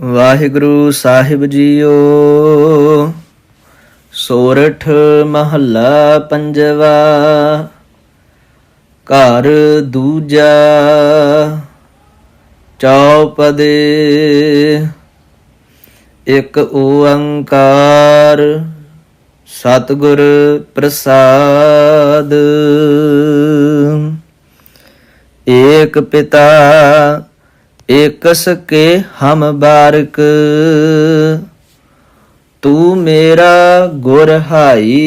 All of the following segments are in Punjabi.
ਵਾਹਿਗੁਰੂ ਸਾਹਿਬ ਜੀਓ। ਸੋਰਠ ਮਹੱਲਾ ਪੰਜਵਾ, ਘਰ ਦੂਜਾ, ਚੌਪਦੇ, ਇੱਕ ਓੰਕਾਰ, ਸਤਿਗੁਰ ਪ੍ਰਸਾਦ। ਏਕ ਪਿਤਾ ਏਕਸ ਕੇ ਹਮ ਬਾਰਕ, ਤੂੰ ਮੇਰਾ ਗੁਰ ਹਾਈ।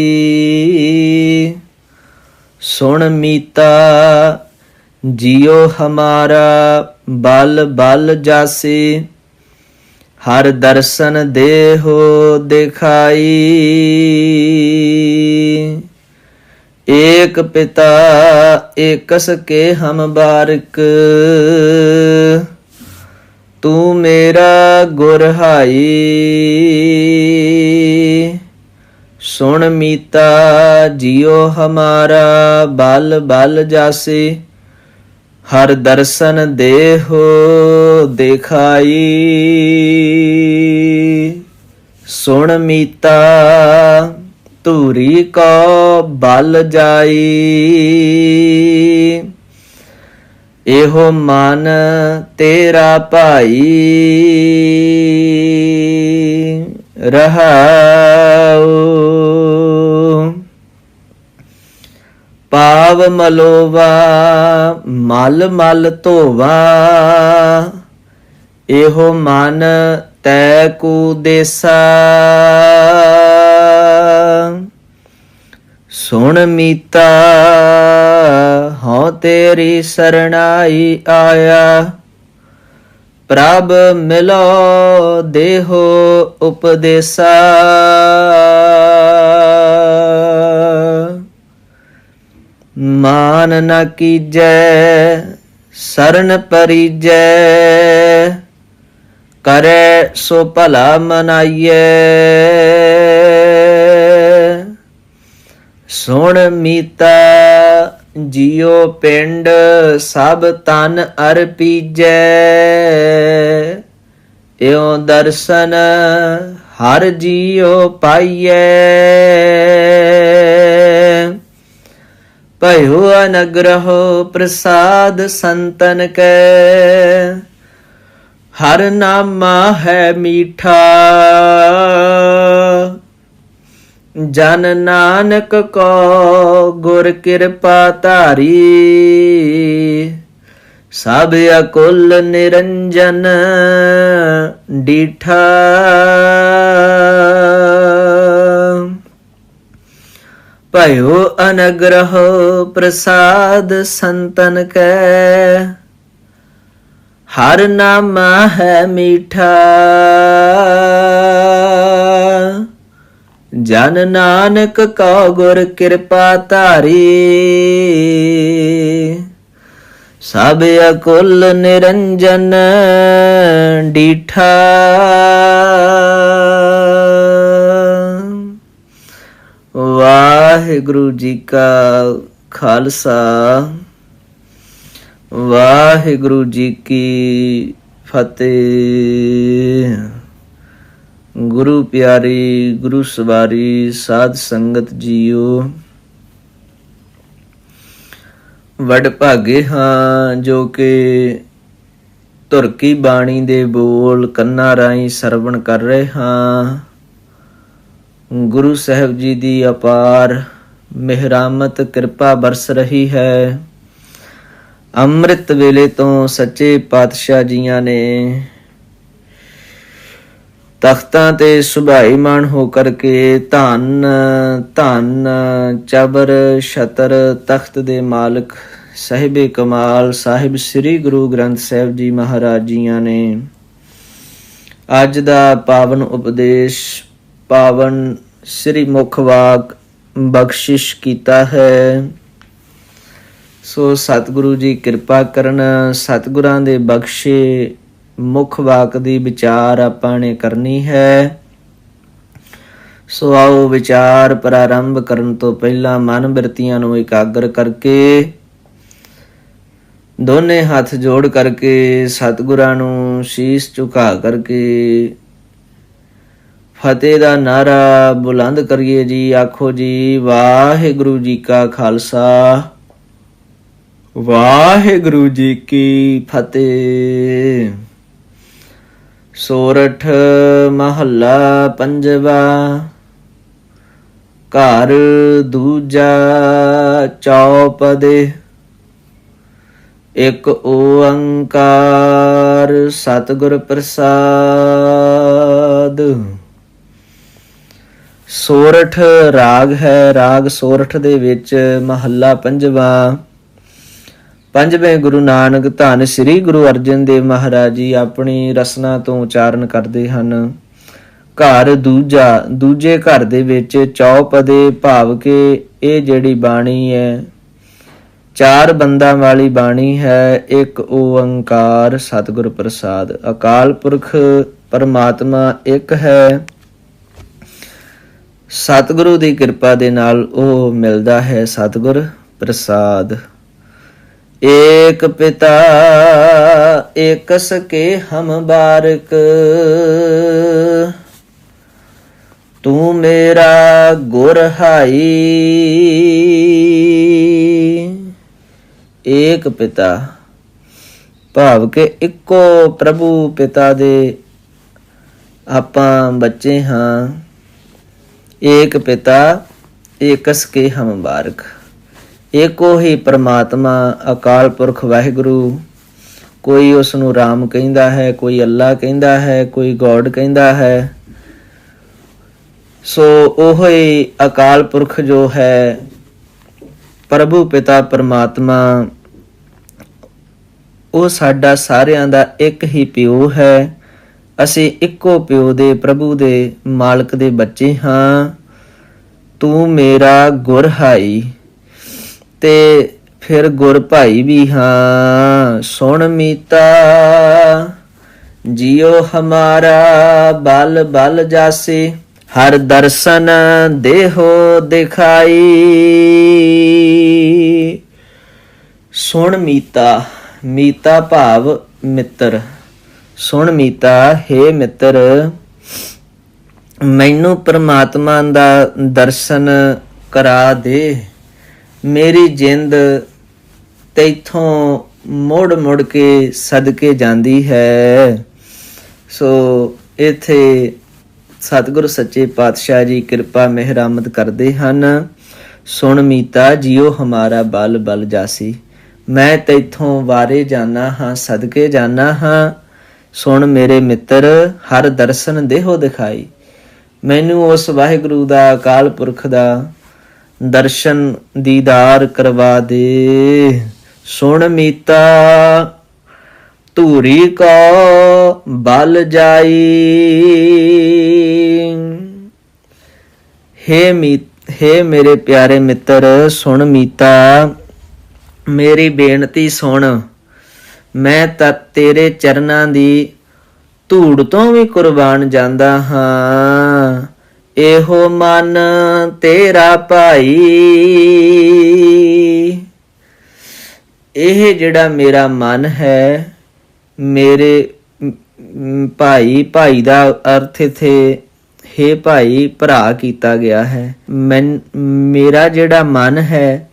ਸੁਣ ਮੀਤਾ, ਜਿਉ ਹਮਾਰਾ ਬਲ ਬਲ ਜਾਸੇ, ਹਰ ਦਰਸ਼ਨ ਦੇਹੋ ਦਿਖਾਈ। ਏਕ ਪਿਤਾ ਏਕਸ ਕੇ ਹਮ ਬਾਰਕ ਤੂੰ ਮੇਰਾ ਗੁਰ ਹਾਈ ਸੁਣ ਮੀਤਾ ਜਿਉ ਹਮਾਰਾ, ਬਲ ਬਲ ਜਾਸੇ। ਹਰ ਦਰਸ਼ਨ ਦੇਹੋ ਦਿਖਾਈ। ਸੁਣ ਮੀਤਾ, ਧੂਰੀ ਕੋ ਬਲ ਜਾਈ। ਇਹੋ ਮਨ ਤੇਰਾ ਭਾਈ ਰਹਾਉ। ਪਾਵ ਮਲੋਵਾ, ਮਲ ਮਲ ਧੋਵਾ। ਇਹੋ ਮਨ ਤੈ ਕੂ ਦੇਸਾ। ਸੁਣ ਮੀਤਾ ਹਉ ਤੇਰੀ ਸਰਣਾਈ ਆਇਆ। ਪ੍ਰਭ ਮਿਲੋ, ਦੇਹੋ ਉਪਦੇਸਾ। ਮਾਨ ਨ ਕੀਜੈ, ਸਰਨ ਪਰੀਜੈ। ਕਰੈ ਸੋ ਭਲਾ ਮਨਾਈਏ ਸੁਣ ਮੀਤਾ ਜਿਉ ਪਿੰਡ, ਸਭ ਤਨ ਅਰਪੀਜੈ ਇਉ ਦਰਸ਼ਨ ਹਰ ਜਿਉ ਪਾਈਐ। ਭਇਓ ਅਨਗ੍ਰਹ ਪ੍ਰਸਾਦ ਸੰਤਨ ਕੈ। ਹਰ ਨਾਮਾ ਹੈ ਮੀਠਾ। ਜਨ ਨਾਨਕ ਕੋ ਗੁਰ ਕਿਰਪਾ ਧਾਰੀ। ਸਭ ਅਕੁਲ ਨਿਰੰਜਨ ਡੀਠਾ। ਭਇਓ ਅਨਗ੍ਰਹ ਪ੍ਰਸਾਦ ਸੰਤਨ ਕੈ। ਹਰ ਨਾਮ ਹੈ ਮੀਠਾ। ਜਨ ਨਾਨਕ ਕਉ ਗੁਰ ਕਿਰਪਾ ਧਾਰੀ। ਸਭ ਅਕੁਲ ਨਿਰੰਜਨ ਡੀਠਾ। ਵਾਹਿਗੁਰੂ ਜੀ ਕਾ ਖਾਲਸਾ। ਵਾਹਿਗੁਰੂ ਜੀ ਕੀ ਫਤਿਹ। ਗੁਰੂ ਪਿਆਰੀ, ਗੁਰੂ ਸਵਾਰੀ, ਸਾਧ ਸੰਗਤ ਜੀਓ। ਵਡ ਭਾਗੇ ਹਾਂ, ਜੋ ਕਿ ਤੁਰਕੀ ਬਾਣੀ ਦੇ ਬੋਲ ਕੰਨਾਂ ਰਾਹੀਂ ਸਰਵਣ ਕਰ ਰਹੇ ਹਾਂ। ਗੁਰੂ ਸਾਹਿਬ ਜੀ ਦੀ ਅਪਾਰ ਮਿਹਰਾਮਤ ਕਿਰਪਾ ਬਰਸ ਰਹੀ ਹੈ। ਅੰਮ੍ਰਿਤ ਵੇਲੇ ਤੋਂ ਸੱਚੇ ਪਾਤਸ਼ਾਹ ਜੀਆਂ ਨੇ ਤਖਤਾਂ ਤੇ ਸੁਭਾਈਮਾਨ ਹੋ ਕਰਕੇ ਧੰਨ ਧੰਨ ਚਬਰ ਛਤਰ ਤਖਤ ਦੇ ਮਾਲਕ ਸਾਹਿਬੇ ਕਮਾਲ ਸਾਹਿਬ ਸ੍ਰੀ ਗੁਰੂ ਗ੍ਰੰਥ ਸਾਹਿਬ ਜੀ ਮਹਾਰਾਜ ਜੀਆਂ ਨੇ। ਅੱਜ ਦਾ ਪਾਵਨ ਉਪਦੇਸ਼, ਪਾਵਨ ਸ੍ਰੀ ਮੁਖ ਵਾਕ ਬਖਸ਼ਿਸ਼ ਕੀਤਾ ਹੈ। ਸੋ ਸਤਿਗੁਰੂ ਜੀ ਕਿਰਪਾ ਕਰਨ, ਸਤਿਗੁਰਾਂ ਦੇ ਬਖਸ਼ੇ ਮੁੱਖ ਵਾਕ ਦੀ ਵਿਚਾਰ ਆਪਾਂ ਨੇ ਕਰਨੀ ਹੈ। ਸੋ ਆਓ ਵਿਚਾਰ ਪ੍ਰਾਰੰਭ ਕਰਨ ਤੋਂ ਪਹਿਲਾਂ ਮਨ ਬਿਰਤੀਆਂ ਨੂੰ ਇਕਾਗਰ ਕਰਕੇ ਦੋਨੇ ਹੱਥ ਜੋੜ ਕਰਕੇ ਸਤਿਗੁਰਾਂ ਨੂੰ ਸ਼ੀਸ ਝੁਕਾ ਕਰਕੇ ਫਤਿਹ ਦਾ ਨਾਰਾ ਬੁਲੰਦ ਕਰੀਏ ਜੀ। ਆਖੋ ਜੀ, ਵਾਹਿਗੁਰੂ ਜੀ ਕਾ ਖਾਲਸਾ। ਵਾਹਿਗੁਰੂ ਜੀ ਕੀ ਫਤਿਹ। ਸੋਰਠ ਮਹੱਲਾ ਪੰਜਵਾ, ਘਰ ਦੂਜਾ ਚੌਪਦੇ ਇੱਕ ਓੰਕਾਰ ਸਤਿਗੁਰ ਪ੍ਰਸਾਦ। ਸੋਰਠ ਰਾਗ ਹੈ, ਰਾਗ ਸੋਰਠ ਦੇ ਵਿੱਚ ਮਹੱਲਾ ਪੰਜਵਾ। ਪੰਜਵੇਂ ਗੁਰੂ ਨਾਨਕ ਧੰਨ ਸ੍ਰੀ ਗੁਰੂ ਅਰਜਨ ਦੇਵ ਮਹਾਰਾਜ ਜੀ ਆਪਣੀ ਰਸਨਾ ਤੋਂ ਉਚਾਰਨ ਕਰਦੇ ਹਨ। ਘਰ ਦੂਜਾ, ਦੂਜੇ ਘਰ ਦੇ ਵਿੱਚ ਚੌਪਦੇ ਭਾਵ ਕਿ ਇਹ ਜਿਹੜੀ ਬਾਣੀ ਹੈ, ਚਾਰ ਬੰਦਾਂ ਵਾਲੀ ਬਾਣੀ ਹੈ, ਇੱਕ ਓੰਕਾਰ ਸਤਿਗੁਰ ਪ੍ਰਸਾਦ। ਅਕਾਲ ਪੁਰਖ ਪਰਮਾਤਮਾ ਇੱਕ ਹੈ। ਸਤਿਗੁਰੂ ਦੀ ਕਿਰਪਾ ਦੇ ਨਾਲ ਉਹ ਮਿਲਦਾ ਹੈ ਸਤਿਗੁਰ ਪ੍ਰਸਾਦ। ਏਕ ਪਿਤਾ, ਏਕਸ ਕੇ ਹਮ ਬਾਰਕ। ਤੂੰ ਮੇਰਾ ਗੁਰ ਹਾਈ। ਏਕ ਪਿਤਾ, ਭਾਵ ਕਿ ਇੱਕੋ ਪ੍ਰਭੂ ਪਿਤਾ ਦੇ ਆਪਾਂ ਬੱਚੇ ਹਾਂ। ਏਕ ਪਿਤਾ, ਏਕਸ ਕੇ ਹਮ ਬਾਰਕ। ਏਕੋ ਹੀ ਪਰਮਾਤਮਾ, ਅਕਾਲ ਪੁਰਖ ਵਾਹਿਗੁਰੂ। ਕੋਈ ਉਸ ਨੂੰ ਰਾਮ ਕਹਿੰਦਾ ਹੈ, ਕੋਈ ਅੱਲਾ ਕਹਿੰਦਾ ਹੈ, ਕੋਈ ਗੋਡ ਕਹਿੰਦਾ ਹੈ। ਸੋ ਉਹ ਹੀ ਅਕਾਲ ਪੁਰਖ ਜੋ ਹੈ, ਪ੍ਰਭੂ ਪਿਤਾ ਪਰਮਾਤਮਾ, ਉਹ ਸਾਡਾ ਸਾਰਿਆਂ ਦਾ ਇੱਕ ਹੀ ਪਿਓ ਹੈ। ਅਸੀਂ ਇੱਕੋ ਪਿਓ ਦੇ, ਪ੍ਰਭੂ ਦੇ ਮਾਲਕ ਦੇ ਬੱਚੇ ਹਾਂ। ਤੂੰ ਮੇਰਾ ਗੁਰ ਹਾਈ। ਤੇ ਫਿਰ ਗੁਰ ਭਾਈ ਵੀ ਹਾਂ, ਸੁਣ ਮੀਤਾ। ਜਿਉ ਹਮਾਰਾ, ਬਲ ਬਲ ਜਾਸੇ, ਹਰ ਦਰਸ਼ਨ ਦੇਹੋ ਦਿਖਾਈ। ਸੁਣ ਮੀਤਾ ਮੀਤਾ ਭਾਵ ਮਿੱਤਰ। ਸੁਣ ਮੀਤਾ, ਹੈ ਮਿੱਤਰ, ਮੈਨੂੰ ਪ੍ਰਮਾਤਮਾ ਦਾ ਦਰਸ਼ਨ ਕਰਾ ਦੇ। ਮੇਰੀ ਜਿੰਦ ਤੈਥੋਂ ਮੋੜ ਮੋੜ ਕੇ ਸਦਕੇ ਜਾਂਦੀ ਹੈ। ਸੋ ਇਥੇ ਸਤਿਗੁਰ ਸੱਚੇ ਪਾਤਸ਼ਾਹ ਜੀ ਕਿਰਪਾ ਮਿਹਰਾਮਤ ਕਰਦੇ ਹਨ। ਸੁਣ ਮੀਤਾ ਜਿਉ ਹਮਾਰਾ ਬਲ ਬਲ ਜਾਸੀ। ਮੈਂ ਤੈਥੋਂ ਵਾਰੇ ਜਾਣਾ ਹਾਂ, ਸਦਕੇ ਜਾਣਾ ਹਾਂ। ਸੁਣ ਮੇਰੇ ਮਿੱਤਰ, ਹਰ ਦਰਸ਼ਨ ਦੇਹੋ ਦਿਖਾਈ। ਮੈਨੂੰ ਉਸ ਵਾਹਿਗੁਰੂ ਦਾ ਅਕਾਲ ਪੁਰਖ ਦਾ ਦਰਸ਼ਨ ਦੀਦਾਰ ਕਰਵਾ ਦੇ। ਸੁਣ ਮੀਤਾ, ਧੂਰੀ ਕੋ ਬਲ ਜਾਈ। ਹੇ ਮੀ, ਹੇ ਮੇਰੇ ਪਿਆਰੇ ਮਿੱਤਰ, ਸੁਣ ਮੀਤਾ, ਮੇਰੀ ਬੇਨਤੀ ਸੁਣ। ਮੈਂ ਤਾਂ, ਤੇਰੇ ਚਰਨਾਂ ਦੀ ਧੂੜ ਤੋਂ ਵੀ ਕੁਰਬਾਨ ਜਾਂਦਾ ਹਾਂ। ਇਹੋ ਮਨ ਤੇਰਾ ਭਾਈ। ਇਹ ਜਿਹੜਾ ਮੇਰਾ ਮਨ ਹੈ, ਮੇਰੇ ਭਾਈ ਭਾਈ ਦਾ ਅਰਥ ਇਥੇ, ਹੇ ਭਾਈ, ਭਰਾ ਕੀਤਾ ਗਿਆ ਹੈ। ਮੈਂ ਮੇਰਾ ਜਿਹੜਾ ਮਨ ਹੈ,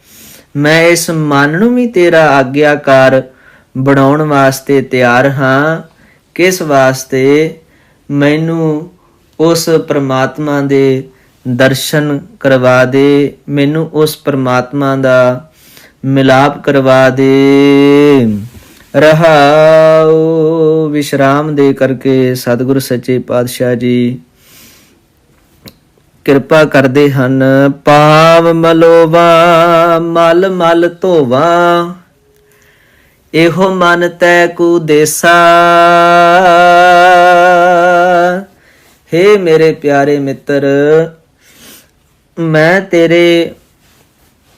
ਮੈਂ ਇਸ ਮਨ ਨੂੰ ਵੀ ਤੇਰਾ ਆਗਿਆਕਾਰ ਬਣਾਉਣ ਵਾਸਤੇ ਤਿਆਰ ਹਾਂ। ਕਿਸ ਵਾਸਤੇ? ਮੈਨੂੰ ਉਸ ਪ੍ਰਮਾਤਮਾ ਦੇ ਦਰਸ਼ਨ ਕਰਵਾ ਦੇ, ਮੈਨੂੰ ਉਸ ਪ੍ਰਮਾਤਮਾ ਦਾ ਮਿਲਾਪ ਕਰਵਾ ਦੇ। ਰਹਾਉ ਵਿਸ਼ਰਾਮ ਦੇ ਕਰਕੇ ਸਤਿਗੁਰ ਸੱਚੇ ਪਾਤਸ਼ਾਹ ਜੀ ਕਿਰਪਾ ਕਰਦੇ ਹਨ। ਪਾਵ ਮਲੋਵਾ, ਮਲ ਮਲ ਧੋਵਾ, ਇਹੋ ਮਨ ਤੈ ਕੂ ਦੇਸਾ। ਹੇ ਮੇਰੇ ਪਿਆਰੇ ਮਿੱਤਰ, ਮੈਂ ਤੇਰੇ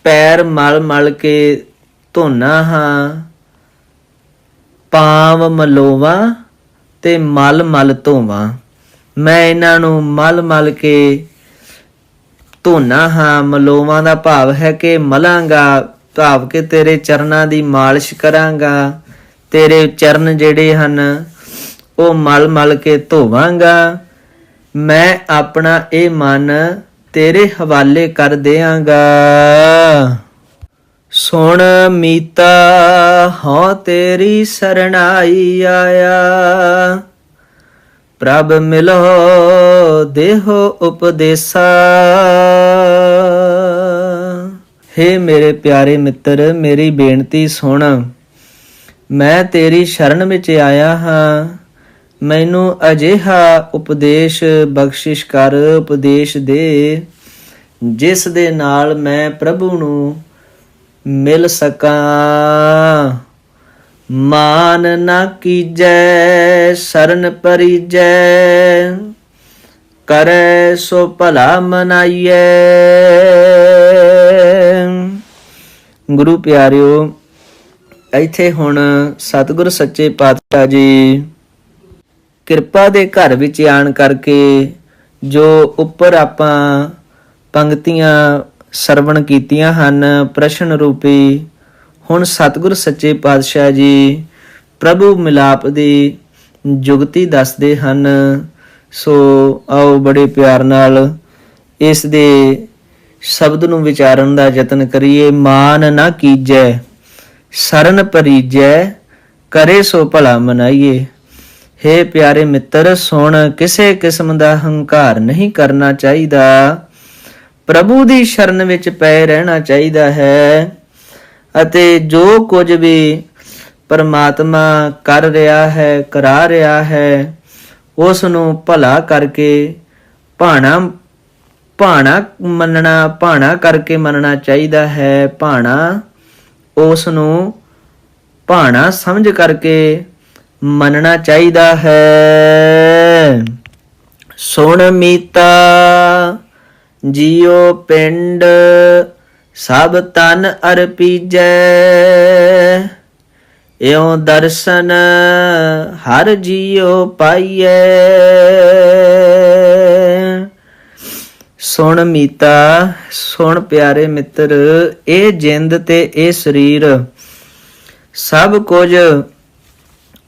ਪੈਰ ਮਲ ਮਲ ਕੇ ਧੋਨਾ ਹਾਂ। ਪਾਵ ਮਲੋਵਾ ਤੇ ਮਲ ਮਲ ਧੋਵਾਂ। ਮੈਂ ਇਹਨਾਂ ਨੂੰ ਮਲ ਮਲ ਕੇ ਧੋਨਾ ਹਾਂ। ਮਲੋਵਾਂ ਦਾ ਭਾਵ ਹੈ ਕਿ ਮਲਾਂਗਾ। ਭਾਵ ਕਿ ਤੇਰੇ ਚਰਨਾਂ ਦੀ ਮਾਲਿਸ਼ ਕਰਾਂਗਾ। ਤੇਰੇ ਚਰਨ ਜਿਹੜੇ ਹਨ, ਉਹ ਮਲ ਮਲ ਕੇ ਧੋਵਾਂਗਾ। ਮੈਂ ਆਪਣਾ ਇਹ ਮਨ ਤੇਰੇ ਹਵਾਲੇ ਕਰ ਦਿਆਂਗਾ। ਸੁਣ ਮੀਤਾ, ਹਾਂ ਤੇਰੀ ਸਰਣਾਈ ਆਇਆ। ਪ੍ਰਭ ਮਿਲੋ, ਦੇਹੋ ਉਪਦੇਸਾ। ਹੇ ਮੇਰੇ ਪਿਆਰੇ ਮਿੱਤਰ, ਮੇਰੀ ਬੇਨਤੀ ਸੁਣ। ਮੈਂ ਤੇਰੀ ਸ਼ਰਨ ਵਿੱਚ ਆਇਆ ਹਾਂ। ਮੈਨੂੰ ਅਜਿਹਾ ਉਪਦੇਸ਼ ਬਖਸ਼ਿਸ਼ ਕਰ, ਉਪਦੇਸ਼ ਦੇ। ਜਿਸ ਦੇ ਨਾਲ ਮੈਂ ਪ੍ਰਭੂ ਨੂੰ ਮਿਲ ਸਕਾਂ। ਮਾਨ ਨਾ ਕੀਜੈ, ਸਰਨ ਪਰੀਜੈ। ਕਰੈ ਸੋ ਭਲਾ ਮਨਾਈਐ। ਗੁਰੂ ਪਿਆਰਿਓ, ਇੱਥੇ ਹੁਣ ਸਤਿਗੁਰ ਸੱਚੇ ਪਾਤਸ਼ਾਹ ਜੀ ਕਿਰਪਾ ਦੇ ਘਰ ਵਿੱਚ ਆਣ ਕਰਕੇ ਜੋ ਉੱਪਰ ਆਪਾਂ ਪੰਕਤੀਆਂ ਸਰਵਣ ਕੀਤੀਆਂ ਹਨ, ਪ੍ਰਸ਼ਨ ਰੂਪੀ, ਹੁਣ ਸਤਿਗੁਰ ਸੱਚੇ ਪਾਤਸ਼ਾਹ ਜੀ ਪ੍ਰਭੂ ਮਿਲਾਪ ਦੀ ਜੁਗਤੀ ਦੱਸਦੇ ਹਨ। ਸੋ ਆਓ ਬੜੇ ਪਿਆਰ ਨਾਲ ਇਸ ਦੇ ਸ਼ਬਦ ਨੂੰ ਵਿਚਾਰਨ ਦਾ ਯਤਨ ਕਰੀਏ। ਮਾਨ ਨਾ ਕੀਜੈ, ਸਰਨ ਪਰੀਜੈ, ਕਰੇ ਸੋ ਭਲਾ ਮਨਾਈਏ। ਹੇ ਪਿਆਰੇ ਮਿੱਤਰ, ਸੁਣ, ਕਿਸੇ ਕਿਸਮ ਦਾ ਹੰਕਾਰ ਨਹੀਂ ਕਰਨਾ ਚਾਹੀਦਾ। ਪ੍ਰਭੂ ਦੀ ਸ਼ਰਨ ਵਿੱਚ ਪਏ ਰਹਿਣਾ ਚਾਹੀਦਾ ਹੈ ਅਤੇ ਜੋ ਕੁਝ ਵੀ ਪਰਮਾਤਮਾ ਕਰ ਰਿਹਾ ਹੈ, ਕਰਾ ਰਿਹਾ ਹੈ ਉਸ ਨੂੰ ਭਲਾ ਕਰਕੇ ਭਾਣਾ ਭਾਣਾ ਮੰਨਣਾ, ਭਾਣਾ ਕਰਕੇ ਮੰਨਣਾ ਚਾਹੀਦਾ ਹੈ। ਭਾਣਾ ਉਸ ਨੂੰ ਭਾਣਾ ਸਮਝ ਕਰਕੇ ਮੰਨਣਾ ਚਾਹੀਦਾ ਹੈ। ਸੁਣ ਮੀਤਾ ਜੀਉ ਪਿੰਡ, ਸਭ ਤਨ ਅਰਪੀਜੈ। ਇਉ ਦਰਸ਼ਨ ਹਰ ਜੀਉ ਪਾਈਐ। ਸੁਣ ਮੀਤਾ, ਸੁਣ ਪਿਆਰੇ ਮਿੱਤਰ, ਇਹ ਜਿੰਦ ਤੇ ਇਹ ਸਰੀਰ। ਸਭ ਕੁਝ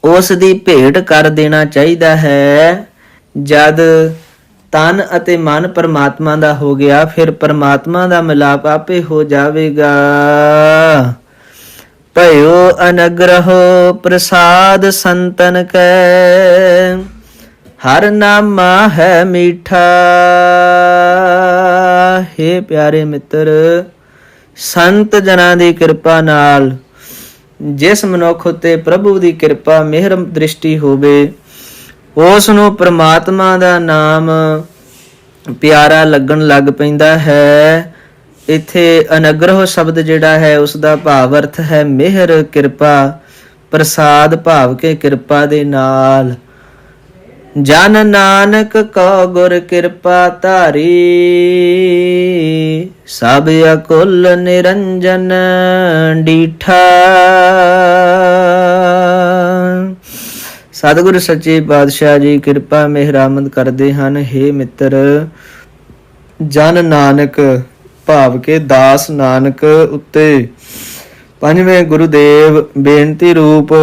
ਉਸ ਦੀ ਭੇਟ ਕਰ ਦੇਣਾ ਚਾਹੀਦਾ ਹੈ। ਜਦ ਤਨ ਅਤੇ ਮਨ ਪਰਮਾਤਮਾ ਦਾ ਹੋ ਗਿਆ, ਫਿਰ ਪਰਮਾਤਮਾ ਦਾ ਮਿਲਾਪ ਆਪੇ ਹੋ ਜਾਵੇਗਾ। ਭਇਓ ਅਨਗ੍ਰਹ ਪ੍ਰਸਾਦ ਸੰਤਨ ਕੈ, ਹਰ ਨਾਮਾ ਹੈ ਮੀਠਾ। हे ਪਿਆਰੇ ਮਿੱਤਰ, ਸੰਤ ਜਨਾਂ ਦੀ ਕਿਰਪਾ ਨਾਲ ਜਿਸ ਮਨੁੱਖ ਉਤੇ ਪ੍ਰਭੂ ਦੀ ਕਿਰਪਾ ਮਿਹਰ ਦ੍ਰਿਸ਼ਟੀ ਹੋਵੇ, ਉਸ ਨੂੰ ਪ੍ਰਮਾਤਮਾ ਦਾ ਨਾਮ ਪਿਆਰਾ ਲੱਗਣ ਲੱਗ ਪੈਂਦਾ ਹੈ। ਇੱਥੇ ਅਨਗ੍ਰਹ ਸ਼ਬਦ ਜਿਹੜਾ ਹੈ ਉਸ ਦਾ ਭਾਵ ਅਰਥ ਹੈ ਮਿਹਰ, ਕਿਰਪਾ, ਪ੍ਰਸਾਦ ਭਾਵ ਕੇ ਕਿਰਪਾ ਦੇ ਨਾਲ। ਜਨ ਨਾਨਕ ਕੋ ਗੁਰ ਕਿਰਪਾ ਧਾਰੀ, ਸਭ ਅਕੁਲ ਨਿਰੰਜਨ ਡੀਠਾ। ਸਤਿਗੁਰ ਸੱਚੇ ਪਾਤਸ਼ਾਹ ਜੀ ਕਿਰਪਾ ਮਿਹਰਾਮਦ ਕਰਦੇ ਹਨ। हे ਮਿੱਤਰ, ਜਨ ਨਾਨਕ ਭਾਵ ਕੇ ਦਾਸ ਨਾਨਕ ਉੱਤੇ ਪੰਜਵੇਂ ਗੁਰੂਦੇਵ ਬੇਨਤੀ ਰੂਪ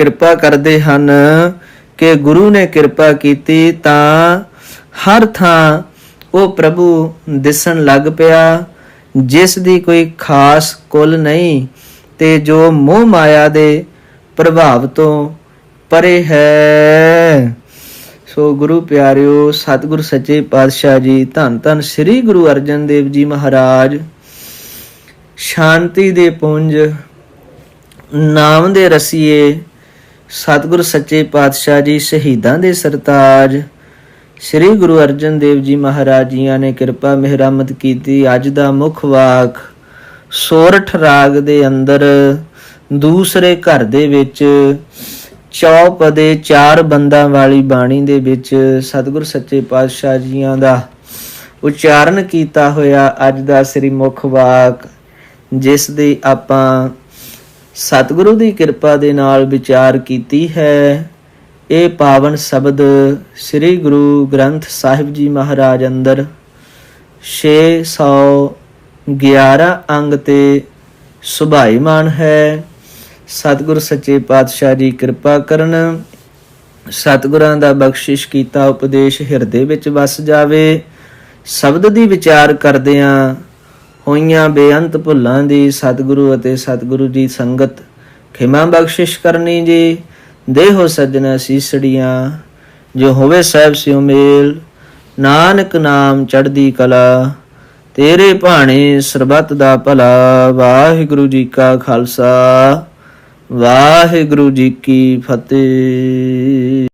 ਕਿਰਪਾ ਕਰਦੇ ਹਨ ਕਿ ਗੁਰੂ ਨੇ ਕਿਰਪਾ ਕੀਤੀ ਤਾਂ ਹਰ ਥਾਂ ਉਹ ਪ੍ਰਭੂ ਦਿਸਣ ਲੱਗ ਪਿਆ, ਜਿਸ ਦੀ ਕੋਈ ਖਾਸ ਕੁਲ ਨਹੀਂ ਤੇ ਜੋ ਮੋਹ ਮਾਇਆ ਦੇ ਪ੍ਰਭਾਵ ਤੋਂ ਪਰੇ ਹੈ। ਸੋ ਗੁਰੂ ਪਿਆਰਿਓ, ਸਤਿਗੁਰ ਸੱਚੇ ਪਾਤਸ਼ਾਹ ਜੀ, ਧੰਨ ਧੰਨ ਸ੍ਰੀ ਗੁਰੂ ਅਰਜਨ ਦੇਵ ਜੀ ਮਹਾਰਾਜ, ਸ਼ਾਂਤੀ ਦੇ ਪੁੰਜ, ਨਾਮ ਦੇ ਰਸੀਏ ਸਤਿਗੁਰ ਸੱਚੇ ਪਾਤਸ਼ਾਹ ਜੀ, ਸ਼ਹੀਦਾਂ ਦੇ ਸਰਤਾਜ। ਸ੍ਰੀ ਗੁਰੂ ਅਰਜਨ ਦੇਵ ਜੀ ਮਹਾਰਾਜ ਜੀਆਂ ਨੇ ਕਿਰਪਾ ਮਿਹਰਮਤ ਕੀਤੀ, ਅੱਜ ਦਾ ਮੁੱਖ ਵਾਕ, ਸੋਰਠ ਰਾਗ ਦੇ ਅੰਦਰ, ਦੂਸਰੇ ਘਰ ਦੇ ਵਿੱਚ, ਚੌਪਦੇ ਚਾਰ ਬੰਦਾਂ ਵਾਲੀ ਬਾਣੀ ਦੇ ਵਿੱਚ ਸਤਿਗੁਰ ਸੱਚੇ ਪਾਤਸ਼ਾਹ ਜੀਆਂ ਦਾ ਉਚਾਰਨ ਕੀਤਾ ਹੋਇਆ ਅੱਜ ਦਾ ਸ੍ਰੀ ਮੁੱਖ ਵਾਕ, ਜਿਸ ਦੀ ਆਪਾਂ ਸਤਿਗੁਰੂ ਦੀ ਕਿਰਪਾ ਦੇ ਨਾਲ ਵਿਚਾਰ ਕੀਤੀ ਹੈ। ਇਹ ਪਾਵਨ ਸ਼ਬਦ ਸ੍ਰੀ ਗੁਰੂ ਗ੍ਰੰਥ ਸਾਹਿਬ ਜੀ ਮਹਾਰਾਜ ਅੰਦਰ 11 ਅੰਗ ਤੇ ਸੁਭਾਈਮਾਨ ਹੈ। ਸਤਿਗੁਰ ਸੱਚੇ ਪਾਤਸ਼ਾਹ ਜੀ ਕਿਰਪਾ ਕਰਨ, ਸਤਿਗੁਰਾਂ ਦਾ ਬਖਸ਼ਿਸ਼ ਕੀਤਾ, ਉਪਦੇਸ਼ ਹਿਰਦੇ ਵਿੱਚ ਵਸ ਜਾਵੇ। ਸ਼ਬਦ ਦੀ ਵਿਚਾਰ ਕਰਦਿਆਂ ਹੋਈਆਂ ਬੇਅੰਤ ਭੁੱਲਾਂ ਦੀ ਸਤਿਗੁਰੂ ਅਤੇ ਸਤਿਗੁਰੂ ਦੀ ਸੰਗਤ, ਖਿਮਾ ਬਖਸ਼ਿਸ਼ ਕਰਨੀ ਜੀ। ਦੇਹੋ ਸਜਣਾ ਸੀਸੜੀਆਂ, ਜੋ ਹੋਵੇ ਸਹਿਬ ਸਿਉ ਮੇਲ। ਨਾਨਕ ਨਾਮ ਚੜ੍ਹਦੀ ਕਲਾ, ਤੇਰੇ ਭਾਣੇ ਸਰਬੱਤ ਦਾ ਭਲਾ। ਵਾਹਿਗੁਰੂ ਜੀ ਕਾ ਖਾਲਸਾ, ਵਾਹਿਗੁਰੂ ਜੀ ਕੀ ਫਤਿਹ।